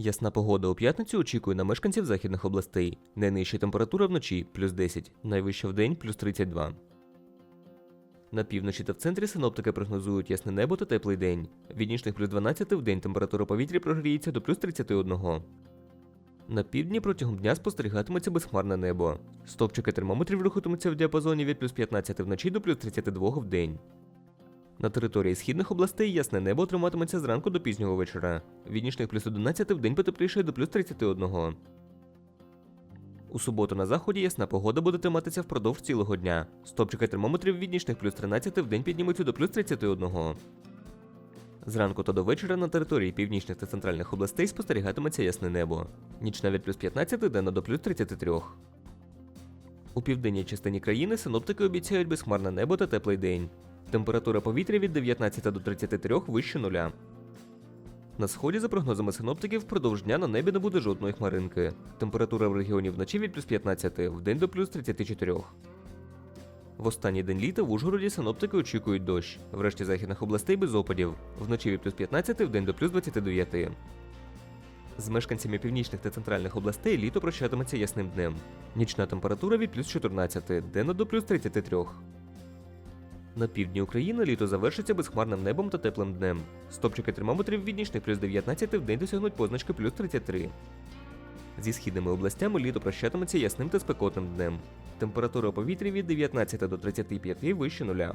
Ясна погода у п'ятницю очікує на мешканців західних областей. Найнижча температура вночі плюс 10, найвища вдень плюс 32. На півночі та в центрі синоптики прогнозують ясне небо та теплий день. Від нічних плюс 12 в день температура повітря прогріється до плюс 31. На півдні протягом дня спостерігатиметься безхмарне небо. Стопчики термометрів рухатимуться в діапазоні від плюс 15 вночі до плюс 32 в день. На території східних областей ясне небо триматиметься зранку до пізнього вечора. Від нічних плюс 11 в день потепліше до плюс 31. У суботу на заході ясна погода буде триматися впродовж цілого дня. Стопчики термометрів від нічних плюс 13 в день піднімуться до плюс 31. Зранку та до вечора на території північних та центральних областей спостерігатиметься ясне небо. Нічна від плюс 15 денна до плюс 33. У південній частині країни синоптики обіцяють безхмарне небо та теплий день. Температура повітря від 19 до 33 вище нуля. На сході, за прогнозами синоптиків, впродовж дня на небі не буде жодної хмаринки. Температура в регіоні вночі від плюс 15, вдень до плюс 34. В останній день літа в Ужгороді синоптики очікують дощ. В решті західних областей без опадів. Вночі від плюс 15, вдень до плюс 29. З мешканцями північних та центральних областей літо прощатиметься ясним днем. Нічна температура від плюс 14, денна до плюс 33. На півдні України літо завершиться безхмарним небом та теплим днем. Стопчики термометрів від нічних плюс 19 в день досягнуть позначки плюс 33. Зі східними областями літо прощатиметься ясним та спекотним днем. Температура повітря від 19 до 35 вище нуля.